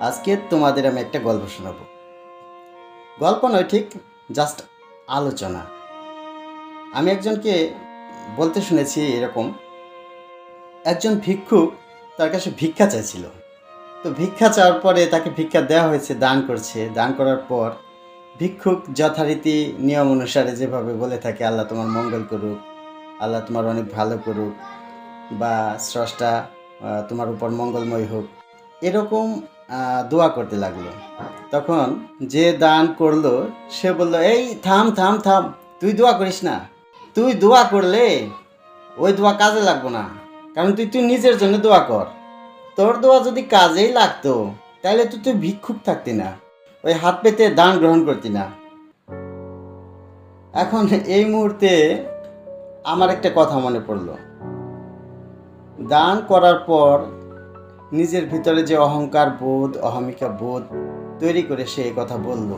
আজকে তোমাদের আমি একটা গল্প শোনাবো। গল্প নয়, ঠিক? জাস্ট আলোচনা। আমি একজনকে বলতে শুনেছি এরকম। একজন ভিক্ষুক তার কাছে ভিক্ষা চাইছিল। তো ভিক্ষা চাওয়ার পরে তাকে ভিক্ষা দেওয়া হয়েছে, দান করছে। দান করার পর ভিক্ষুক যথারীতি নিয়ম অনুসারে যেভাবে বলে থাকে, আল্লাহ তোমার মঙ্গল করুক, আল্লাহ তোমার অনেক ভালো করুক বা স্রষ্টা তোমার উপর মঙ্গলময় হোক। এরকম দোয়া করতে লাগল। তখন যে দান করল, সে বলল, এই থাম থাম থাম, তুই দোয়া করিস না। তুই দোয়া করলে ওই দোয়া কাজে লাগবো না। কারণ তুই তুই নিজের জন্য দোয়া কর। তোর দোয়া যদি কাজেই লাগতো, তাহলে তুই তুই ভিক্ষুক থাকতি না। ওই হাত পেতে দান গ্রহণ করতি না। এখন এই মুহূর্তে আমার একটা কথা মনে পড়ল। দান করার পর নিজের ভিতরে যে অহংকার বোধ, অহমিকা বোধ তৈরি করে সে কথা বলল।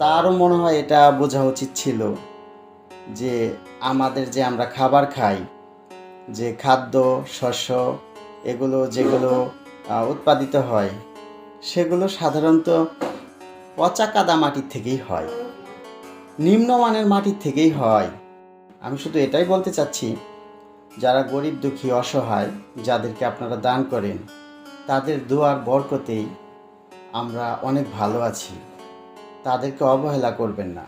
তারও মনে হয় এটা বোঝা উচিত ছিল যে আমাদের যে আমরা খাবার খাই, যে খাদ্য, শস্য, এগুলো যেগুলো উৎপাদিত হয়, সেগুলো সাধারণত পচা কাদা মাটির থেকেই হয়, নিম্নমানের মাটির থেকেই হয়। আমি শুধু এটাই বলতে চাচ্ছি যারা গরিব দুঃখী, অসহায়, যাদেরকে আপনারা দান করেন, তাদের দোয়ার বরকতেই আমরা অনেক ভালো আছি। তাদেরকে অবহেলা করবেন না।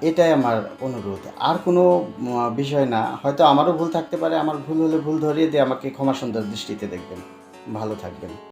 এটাই আমার অনুরোধ। আর কোনো বিষয় না। হয়তো আমারও ভুল থাকতে পারে, আমার ভুল হলে ভুল ধরিয়ে দিয়ে আমাকে ক্ষমা সুন্দর দৃষ্টিতে দেখবেন। ভালো থাকবেন।